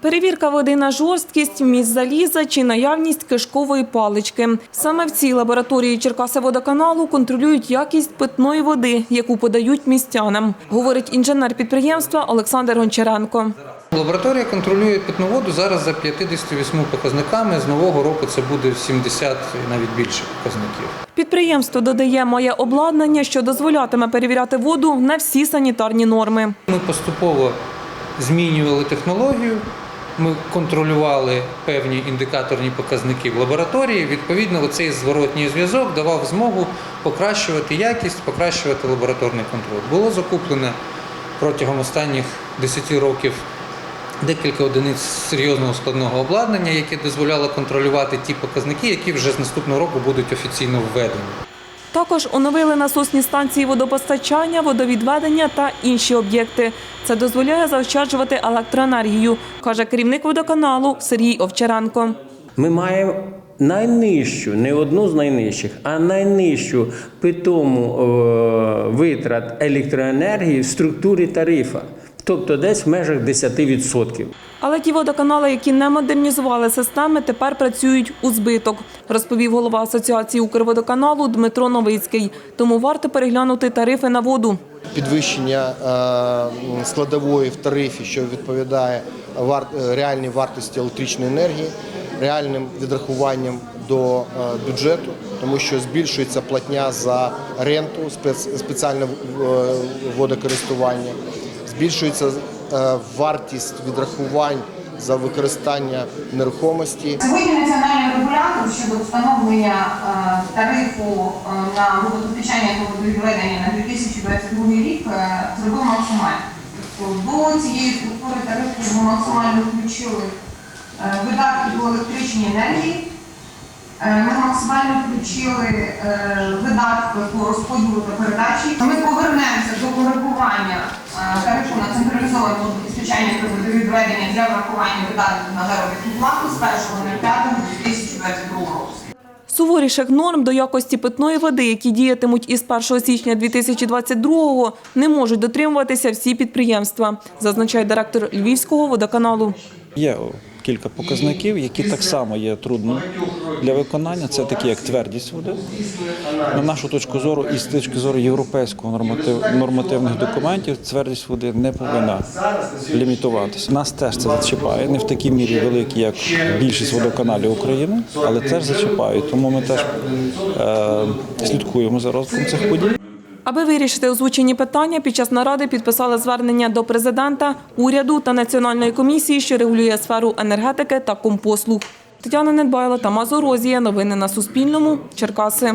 Перевірка води на жорсткість, вміст заліза чи наявність кишкової палички. Саме в цій лабораторії Черкасиводоканалу контролюють якість питної води, яку подають містянам, говорить інженер підприємства Олександр Гончаренко. Лабораторія контролює питну воду зараз за 58 показниками. З нового року це буде 70 і навіть більше показників. Підприємство додає має обладнання, що дозволятиме перевіряти воду на всі санітарні норми. Ми поступово змінювали технологію. Ми контролювали певні індикаторні показники в лабораторії. Відповідно, цей зворотній зв'язок давав змогу покращувати якість, покращувати лабораторний контроль. Було закуплено протягом останніх 10 років декілька одиниць серйозного складного обладнання, яке дозволяло контролювати ті показники, які вже з наступного року будуть офіційно введені. Також оновили насосні станції водопостачання, водовідведення та інші об'єкти. Це дозволяє заощаджувати електроенергію, каже керівник водоканалу Сергій Овчаренко. Ми маємо найнижчу, не одну з найнижчих, а найнижчу питому е, витрат електроенергії в структурі тарифа, тобто десь в межах 10%. Але ті водоканали, які не модернізували системи, тепер працюють у збиток, розповів голова Асоціації Укрводоканалу Дмитро Новицький. Тому варто переглянути тарифи на воду. підвищення е, складової в тарифі, що відповідає е, реальній вартості електричної енергії, реальним відрахуванням до е, бюджету, тому що збільшується платня за ренту, спец- спеціальне водокористування, збільшується е, вартість відрахувань за використання нерухомості. Сьогодні національний регулятор щодо встановлення е, тарифу е, на водопостачання та водовідведення на 2022 рік зробив максимально. Тобто До цієї структури тарифу ми максимально включили видатки до електричної енергії. Ми максимально включили видатки по розподілу та передачі. Ми повернемося до коригування е, тарифу на централізовану водопостачання та відведення для врахування видатків на заробітну плату з 1.05.2022 року. Суворіших норм до якості питної води, які діятимуть із 1 січня 2022-го, не можуть дотримуватися всі підприємства, зазначає директор Львівського водоканалу. Є кілька показників, які так само є трудно для виконання. Це такі, як твердість води. На нашу точку зору і з точки зору європейського норматив, нормативних документів, твердість води не повинна лімітуватися. Нас теж це зачіпає, не в такій мірі великій, як більшість водоканалів України, але теж зачіпає. Тому ми теж е, слідкуємо за розвитком цих подій. Аби вирішити озвучені питання, під час наради підписали звернення до президента, уряду та національної комісії, що регулює сферу енергетики та компослуг. Тетяна Недбайла, та Мазорозія. Новини на Суспільному. Черкаси.